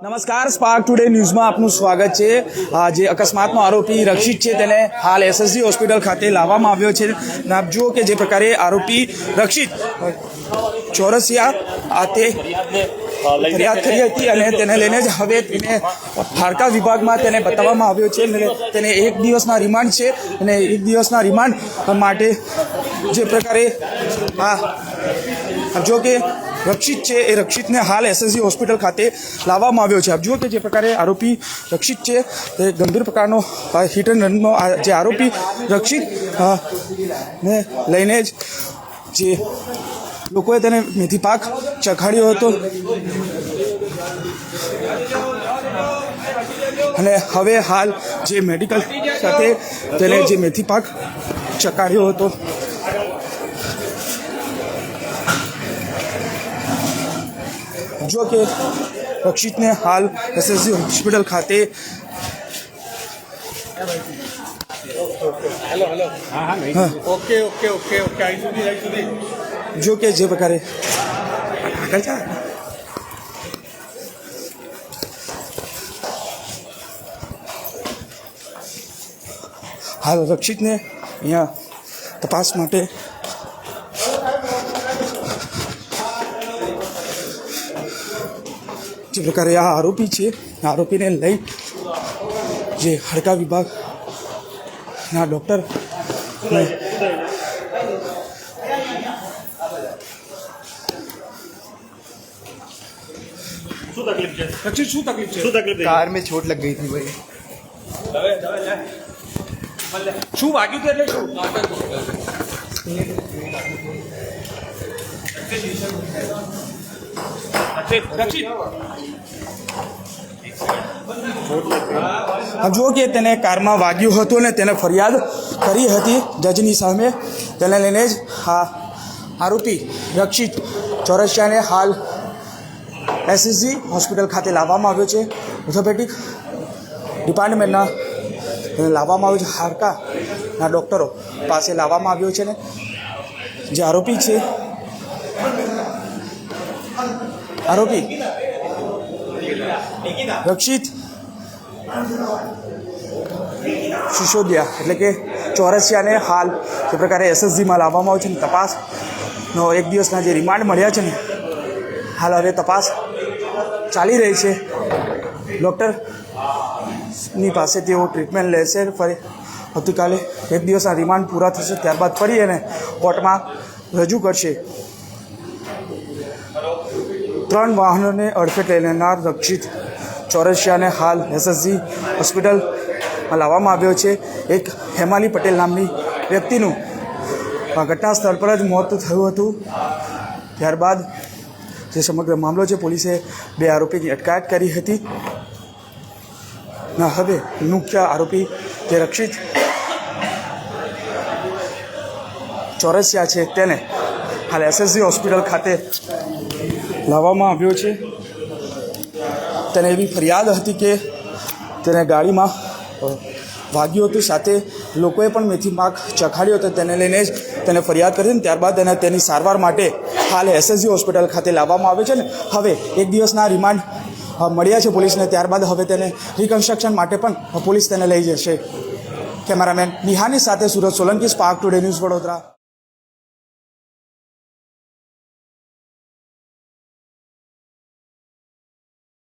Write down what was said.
નમસ્કાર spark today ન્યૂઝમાં આપનું સ્વાગત છે. જે અકસ્માતનો આરોપી રક્ષિત છે, તેને હાલ એસએસજી હોસ્પિટલ ખાતે લાવવામાં આવ્યો છે. આપ જુઓ કે જે પ્રકારે આરોપી રક્ષિત ચોરસિયા આ તે ફરિયાદ થઈ હતી અને તેને લઈને જ હવે તેને હાડકા વિભાગમાં તેને બતાવવામાં આવ્યો છે. તેને એક દિવસના રિમાન્ડ છે અને એક દિવસના રિમાન્ડ માટે જે પ્રકારે આ જો કે રક્ષિત છે એ રક્ષિતને હાલ એસએસજી હોસ્પિટલ ખાતે લાવવામાં આવ્યો છે. આપ જુઓ કે જે પ્રકારે આરોપી રક્ષિત છે, તે ગંભીર પ્રકારનો હિટ એન્ડ રનનો જે આરોપી રક્ષિત ને લઈને જ જે લોકોએ તેને મેથી પાક ચખાડ્યો હતો. અને હવે હાલ જે મેડિકલ સાથે તેને જે મેથી પાક ચકાડ્યો હતો. જો કે રક્ષિતને હાલ એસએસજી હોસ્પિટલ ખાતે ઓકે ઓકે ઓકે ઓકે અહીં સુધી અહીં સુધી જો કે જે પ્રકારે આગળ જા. હાલ રક્ષિતને અહીંયા તપાસ માટે જે પ્રકારે આ આરોપી છે આરોપીને લઈ જે હડકા વિભાગના ડૉક્ટર શું તકલીફ છે પછી શું તકલીફ છે શું તકલીફ કાર મેં ચોટ લગ ગઈ હતી ભાઈ દવે દવે લે શું વાગ્યું એટલે શું નાટક જુઓ કે તેને કારમાં વાગ્યું હતું ને તેને ફરિયાદ કરી હતી જજની સામે. તેને લઈને જ હા આરોપી રક્ષિત ચોરસિયાને હાલ એસએસજી હોસ્પિટલ ખાતે લાવવામાં આવ્યો છે. ઓર્થોપેડિક ડિપાર્ટમેન્ટના લાવવામાં આવ્યો છે. હાડકાના ડૉક્ટરો પાસે લાવવામાં આવ્યો છે ને જે આરોપી છે આરોપી? રક્ષિત? સિસોદિયા એટલે કે ચોરસિયાને હાલ જે પ્રકારે એસએસજીમાં લાવવામાં આવ્યો છે ને તપાસનો એક દિવસના જે રિમાન્ડ મળ્યા છે ને હાલ હવે તપાસ ચાલી રહી છે. ડૉક્ટરની પાસે તેઓ ટ્રીટમેન્ટ લેશે ફરી આવતીકાલે એક દિવસના રિમાન્ડ પૂરા થશે ત્યારબાદ ફરી એને કોર્ટમાં રજૂ કરશે. ત્રણ વાહનોને અડફેટ લેનાર રક્ષિત ચોરસિયાને હાલ એસએસજી હોસ્પિટલમાં લાવવામાં આવ્યો છે. એક હેમાલી પટેલ નામની વ્યક્તિનું ઘટના સ્થળ પર જ મોત થયું હતું. ત્યારબાદ જે સમગ્ર મામલો છે, પોલીસે બે આરોપીની અટકાયત કરી હતી. ના, હવે મુખ્ય આરોપી જે રક્ષિત ચોરસિયા છે, તેને હાલ એસએસજી હોસ્પિટલ ખાતે લાવવામાં આવ્યો છે. તેને એવી ફરિયાદ હતી કે તેને ગાડીમાં વાગ્યું હતું. સાથે લોકોએ પણ મેથી પાક ચખાડ્યો હતો. તેને લઈને જ તેને ફરિયાદ કરી ને ત્યારબાદ તેને તેની સારવાર માટે હાલ એસએસજી હોસ્પિટલ ખાતે લાવવામાં આવ્યો છે ને. હવે એક દિવસના રિમાન્ડ મળ્યા છે પોલીસને. ત્યારબાદ હવે તેને રિકન્સ્ટ્રક્શન માટે પણ પોલીસ તેને લઈ જશે. કેમેરામેન નિહાની સાથે Surat Solanki spark today news Vadodara.